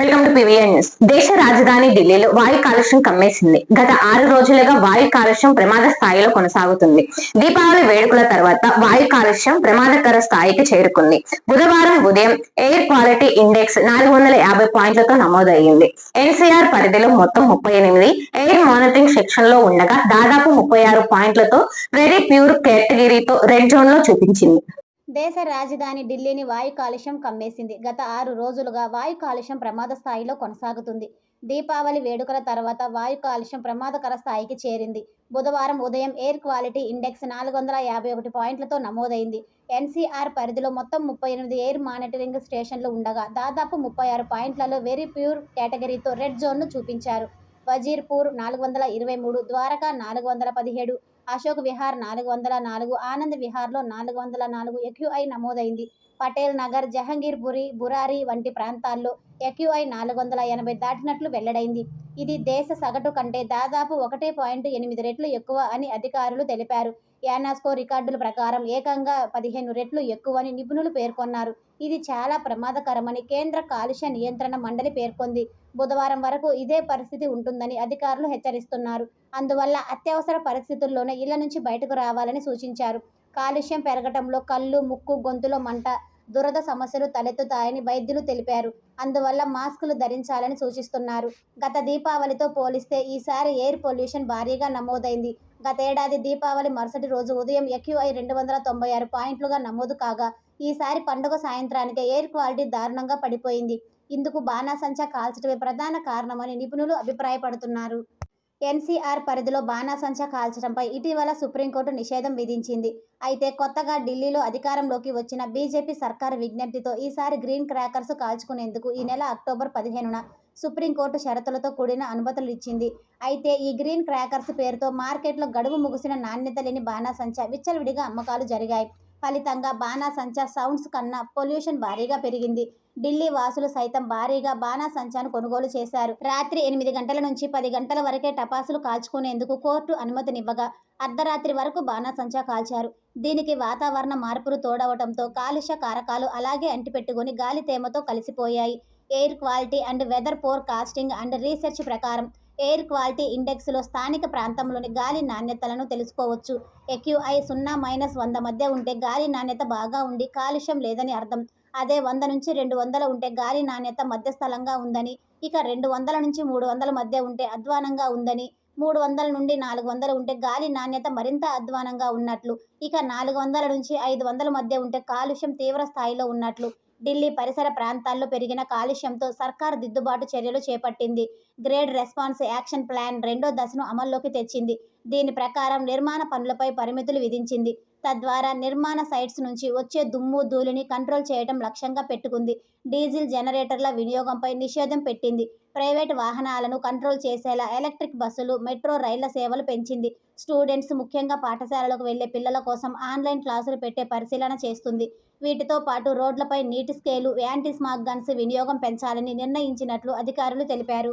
Welcome to PVN news. దేశ రాజధాని ఢిల్లీలో వాయు కాలుష్యం కమ్మేసింది. గత ఆరు రోజులుగా వాయు కాలుష్యం ప్రమాద స్థాయిలో కొనసాగుతుంది. దీపావళి వేడుకల తర్వాత వాయు కాలుష్యం ప్రమాదకర స్థాయికి చేరుకుంది. బుధవారం ఉదయం ఎయిర్ క్వాలిటీ ఇండెక్స్ నాలుగు వందల యాభై పాయింట్లతో నమోదయ్యింది. ఎన్సీఆర్ పరిధిలో మొత్తం ముప్పై ఎనిమిది ఎయిర్ మానిటరింగ్ సెక్షన్లో ఉండగా దాదాపు ముప్పై ఆరు పాయింట్లతో వెరీ ప్యూర్ కేటగిరీతో రెడ్ జోన్లో చూపించింది. దేశ రాజధాని ఢిల్లీని వాయు కాలుష్యం కమ్మేసింది. గత ఆరు రోజులుగా వాయు కాలుష్యం ప్రమాద స్థాయిలో కొనసాగుతుంది. దీపావళి వేడుకల తర్వాత వాయు కాలుష్యం ప్రమాదకర స్థాయికి చేరింది. బుధవారం ఉదయం ఎయిర్ క్వాలిటీ ఇండెక్స్ నాలుగు వందల యాభై ఒకటి పాయింట్లతో నమోదైంది. ఎన్సీఆర్ పరిధిలో మొత్తం ముప్పై ఎనిమిది ఎయిర్ మానిటరింగ్ స్టేషన్లు ఉండగా దాదాపు ముప్పై ఆరు పాయింట్లలో వెరీ ప్యూర్ కేటగిరీతో రెడ్ జోన్ను చూపించారు. వజీర్పూర్ నాలుగు వందల ఇరవై మూడు ద్వారకా నాలుగు వందల పదిహేడు అశోక్ విహార్ నాలుగు వందల నాలుగు ఆనంద్ విహార్లో నాలుగు వందల నాలుగు ఎక్యూఐ నమోదైంది. పటేల్ నగర్ జహంగీర్పురి బురారి వంటి ప్రాంతాల్లో ఎక్యూఐ నాలుగు వందల ఎనభై దాటినట్లు వెల్లడైంది. ఇది దేశ సగటు కంటే దాదాపు ఒకటి పాయింట్ ఎనిమిది రెట్లు ఎక్కువ అని అధికారులు తెలిపారు. యానాస్కో రికార్డుల ప్రకారం ఏకంగా పదిహేను రెట్లు ఎక్కువని నిపుణులు పేర్కొన్నారు. ఇది చాలా ప్రమాదకరమని కేంద్ర కాలుష్య నియంత్రణ మండలి పేర్కొంది. బుధవారం వరకు ఇదే పరిస్థితి ఉంటుందని అధికారులు హెచ్చరిస్తున్నారు. అందువల్ల అత్యవసర పరిస్థితుల్లోనే ఇళ్ళ నుంచి బయటకు రావాలని సూచించారు. కాలుష్యం పెరగటంలో కళ్ళు ముక్కు గొంతులో మంట దురద సమస్యలు తలెత్తుతాయని వైద్యులు తెలిపారు. అందువల్ల మాస్కులు ధరించాలని సూచిస్తున్నారు. గత దీపావళితో పోలిస్తే ఈసారి ఎయిర్ పొల్యూషన్ భారీగా నమోదైంది. గతేడాది దీపావళి మరుసటి రోజు ఉదయం ఎక్యూఐ రెండు వందల తొంభై ఆరు పాయింట్లుగా నమోదు కాగా ఈసారి పండుగ సాయంత్రానికి ఎయిర్ క్వాలిటీ దారుణంగా పడిపోయింది. ఇందుకు బాణాసంచా కాల్చడమే ప్రధాన కారణమని నిపుణులు అభిప్రాయపడుతున్నారు. ఎన్సీఆర్ పరిధిలో బాణాసంచా కాల్చడంపై ఇటీవల సుప్రీంకోర్టు నిషేధం విధించింది. అయితే కొత్తగా ఢిల్లీలో అధికారంలోకి వచ్చిన బీజేపీ సర్కారు విజ్ఞప్తితో ఈసారి గ్రీన్ క్రాకర్స్ కాల్చుకునేందుకు ఈ నెల అక్టోబర్ పదిహేనున సుప్రీంకోర్టు షరతులతో కూడిన అనుమతులు ఇచ్చింది. అయితే ఈ గ్రీన్ క్రాకర్స్ పేరుతో మార్కెట్లో గడువు ముగిసిన నాణ్యత లేని బాణాసంచా విచ్చలవిడిగా అమ్మకాలు జరిగాయి. ఫలితంగా బాణాసంచా సౌండ్స్ కన్నా పొల్యూషన్ భారీగా పెరిగింది. ఢిల్లీ వాసులు సైతం భారీగా బాణాసంచాను కొనుగోలు చేశారు. రాత్రి ఎనిమిది గంటల నుంచి పది గంటల వరకే టపాసులు కాల్చుకునేందుకు కోర్టు అనుమతినివ్వగా అర్ధరాత్రి వరకు బాణాసంచా కాల్చారు. దీనికి వాతావరణ మార్పులు తోడవటంతో కాలుష్య కారకాలు అలాగే అంటిపెట్టుకుని గాలి తేమతో కలిసిపోయాయి. Air quality and weather forecasting and research ప్రకారం ఎయిర్ క్వాలిటీ ఇండెక్స్లో స్థానిక ప్రాంతంలోని గాలి నాణ్యతలను తెలుసుకోవచ్చు. ఎక్యూఐ సున్నా మైనస్ వంద మధ్య ఉంటే గాలి నాణ్యత బాగా ఉండి కాలుష్యం లేదని అర్థం. అదే వంద నుంచి రెండు వందల ఉంటే గాలి నాణ్యత మధ్యస్థలంగా ఉందని ఇక రెండు వందల నుంచి మూడు వందల మధ్య ఉంటే అధ్వానంగా ఉందని మూడు వందల నుండి నాలుగు వందలు ఉంటే గాలి నాణ్యత మరింత అధ్వానంగా ఉన్నట్లు ఇక నాలుగు వందల నుంచి ఐదు వందల మధ్య ఉంటే కాలుష్యం తీవ్ర స్థాయిలో ఉన్నట్లు. ఢిల్లీ పరిసర ప్రాంతాల్లో పెరిగిన కాలుష్యంతో సర్కార్ దిద్దుబాటు చర్యలు చేపట్టింది. గ్రేడ్ రెస్పాన్స్ యాక్షన్ ప్లాన్ రెండో దశను అమల్లోకి తెచ్చింది. దీని ప్రకారం నిర్మాణ పనులపై పరిమితులు విధించింది. తద్వారా నిర్మాణ సైట్స్ నుంచి వచ్చే దుమ్ము ధూళిని కంట్రోల్ చేయడం లక్ష్యంగా పెట్టుకుంది. డీజిల్ జనరేటర్ల వినియోగంపై నిషేధం పెట్టింది. ప్రైవేట్ వాహనాలను కంట్రోల్ చేసేలా ఎలక్ట్రిక్ బస్సులు మెట్రో రైళ్ళ సేవలు పెంచింది. స్టూడెంట్స్ ముఖ్యంగా పాఠశాలలకు వెళ్ళే పిల్లల కోసం ఆన్లైన్ క్లాసులు పెట్టే పరిశీలన చేస్తుంది. వీటితో పాటు రోడ్లపై నీటి స్కేలు యాంటీ స్మాగ్ గన్స్ వినియోగం పెంచాలని నిర్ణయించినట్లు అధికారులు తెలిపారు.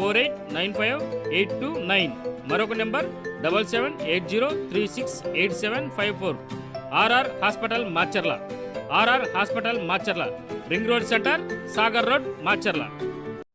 four eight nine five eight two nine. మరొక number double seven eight zero three six eight seven five four. RR hospital Macherla. RR hospital Macherla. Ring road centre Sagar road Macherla.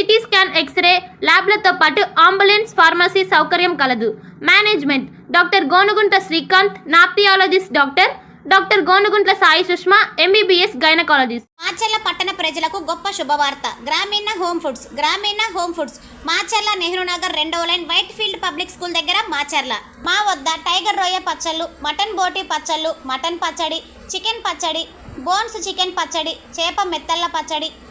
CT scan X ray ల్యాబ్లతో పాటు ambulance pharmacy సౌకర్యం కలదు. Management. Doctor Gonugunta Srikanth nephrologist doctor. Doctor Gonuguntla Sai Sushma MBBS gynaecologist. Macherla పట్టణ ప్రజలకు గొప్ప శుభవార్త. Grameena home foods. Grameena home foods. Macherla Nehru Nagar రెండవ line white field public school దగ్గర మాచర్ల. మా వద్ద టైగర్ రొయ్య పచ్చళ్ళు మటన్ బోటి పచ్చళ్ళు మటన్ పచ్చడి చికెన్ పచ్చడి బోన్స్ చికెన్ పచ్చడి చేప మెత్తళ్ళ పచ్చడి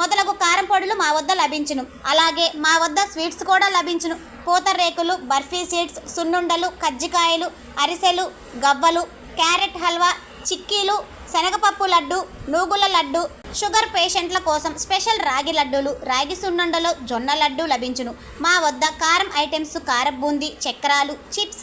మొదలగు కారం పొడులు మా వద్ద లభించును. అలాగే మా వద్ద స్వీట్స్ కూడా లభించును. పూతరేకులు బర్ఫీ సీడ్స్ సున్నుండలు కజ్జికాయలు అరిసెలు గవ్వలు క్యారెట్ హల్వా చిక్కీలు శనగపప్పు లడ్డు నూగుల లడ్డు షుగర్ పేషెంట్ల కోసం స్పెషల్ రాగి లడ్డూలు రాగి సున్నుండలు జొన్న లడ్డు లభించును. మా వద్ద కారం ఐటమ్స్ కారం బూందీ చక్రాలు చిప్స్